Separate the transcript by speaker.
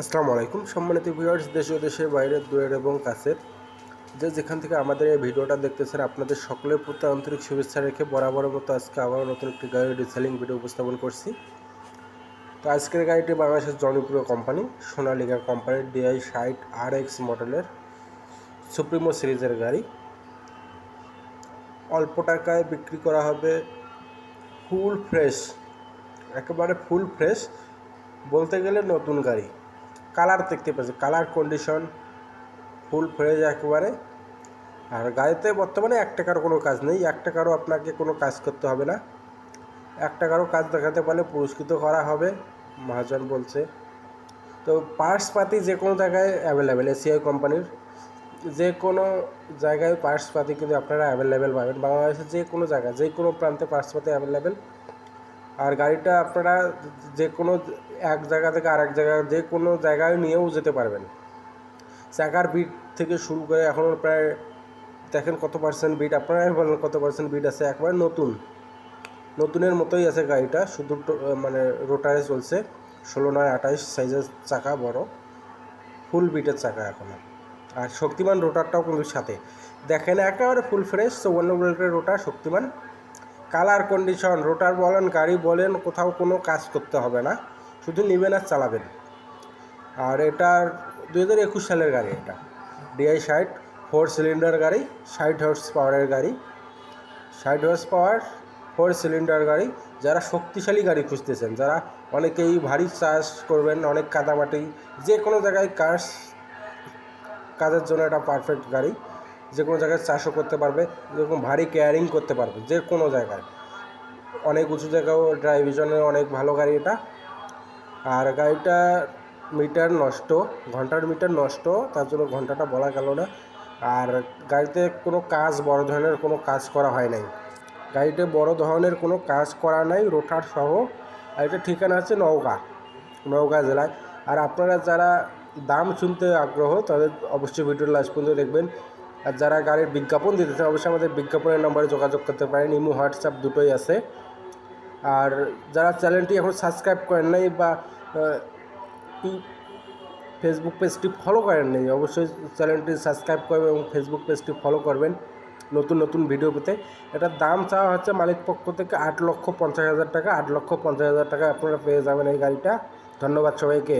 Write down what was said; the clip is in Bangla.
Speaker 1: আসসালামু আলাইকুম। সম্মানিত ভিউয়ার্স দেশ ও দেশের বাইরের দূরের এবং কাছের। যে যেখান থেকে আমাদের এই ভিডিওটা দেখতেছেন, আপনাদের সকলের প্রতি আন্তরিক শুভেচ্ছা রেখে বরাবরের মতো আজকে আবারও নতুন একটি গাড়ির রিসেলিং ভিডিও উপস্থাপন করছি। তো আজকের গাড়িটি বাংলাদেশের জনপ্রিয় কোম্পানি সোনালিকা কোম্পানির ডিআই ষাট আর এক্স মডেলের সুপ্রিমো সিরিজের গাড়ি। অল্প টাকায় বিক্রি করা হবে ফুল ফ্রেশ একেবারে ফুল ফ্রেশ বলতে গেলে নতুন গাড়ি। কালার দেখতে পাচ্ছি, কালার কন্ডিশন ফুল ফ্রেশ একেবারে। আর গাড়িতে বর্তমানে এক টাকার কোনো কাজ নেই এক টাকারও আপনাকে কোনো কাজ করতে হবে না। এক টাকারও কাজ দেখাতে পারলে পুরস্কৃত করা হবে, মহাজন বলছে। তো পার্টস পাতি যে কোনো জায়গায় অ্যাভেলেবেল এসিআই কোম্পানির যে কোনো জায়গায় পার্টস পাতি কিন্তু আপনারা অ্যাভেলেবেল পাবেন। বাংলাদেশের যে কোনো জায়গায়, যে কোনো প্রান্তে পার্টস পাতি অ্যাভেলেবেল আর গাড়িটা আপনারা যে কোনো এক জায়গা থেকে আরেক জায়গা, যে কোনো জায়গায় নিয়েও যেতে পারবেন। চাকার বিট থেকে শুরু করে এখনও প্রায় দেখেন কত পার্সেন্ট বিট আপনারাই বলেন কত পার্সেন্ট বিট আছে? একবার নতুন। নতুনের মতোই আছে গাড়িটা, শুধু মানে রোটারে চলছে। ষোলো নয় আঠাইশ সাইজের চাকা বড়। ফুল বিটের চাকা এখনও আর শক্তিমান রোটারটাও কিন্তু সাথে। দেখেন একেবারে full fresh চৌবান্ন rotor Shaktiman. Colour condition, rotor বলেন, গাড়ি বলেন, কোথাও কোনো কাজ করতে হবে না। শুধু নেবেন আর চালাবেন। আর এটার দু হাজার একুশ সালের গাড়ি এটা। ডিআই ষাট, ফোর সিলিন্ডার গাড়ি, ষাট হর্স পাওয়ারের গাড়ি। ষাট হর্স পাওয়ার ফোর সিলিন্ডার গাড়ি। যারা শক্তিশালী গাড়ি খুঁজতেছেন, যারা অনেকেই ভারী চাষ করবেন, অনেক কাদামাটি, যে কোনো জায়গায় কাজ কাজের জন্য এটা পারফেক্ট গাড়ি। যে কোনো জায়গায় চাষও করতে পারবে, যেরকম ভারী কেয়ারিং করতে পারবে, যে কোনো জায়গায়। অনেক উঁচু জায়গাও ড্রাইভিশনের অনেক ভালো গাড়ি এটা। আর গাড়িটা মিটার নষ্ট, ঘণ্টার মিটার নষ্ট, তার জন্য ঘন্টাটা বলা গেল না। আর গাড়িতে কোনো কাজ, বড় ধরনের কোনো কাজ করা হয় নাই। গাড়িতে বড় ধরনের কোনো কাজ করা নাই, রোটার সহ। আর এটা ঠিকানা আছে নওগাঁ নওগাঁ জেলায়। আর আপনারা যারা দাম শুনতে আগ্রহ, তাদের অবশ্যই ভিডিও লাস্ট পর্যন্ত দেখবেন। আর যারা গাড়ির বিজ্ঞাপন দিতে চান অবশ্যই আমাদের বিজ্ঞাপনের নম্বরে যোগাযোগ করতে পারেন। ইমো, হোয়াটসঅ্যাপ দুটোই আছে। আর যারা চ্যানেলটি এখন সাবস্ক্রাইব করেন নাই বা ফেসবুক পেজটি ফলো করেন নাই, অবশ্যই চ্যানেলটি সাবস্ক্রাইব করবেন এবং ফেসবুক পেজটি ফলো করবেন নতুন নতুন ভিডিও পেতে। এটার দাম চাওয়া হচ্ছে মালিক পক্ষ থেকে আট লক্ষ পঞ্চাশ হাজার টাকা। আট লক্ষ পঞ্চাশ হাজার টাকা আপনারা পেয়ে যাবেন এই গাড়িটা। ধন্যবাদ সবাইকে।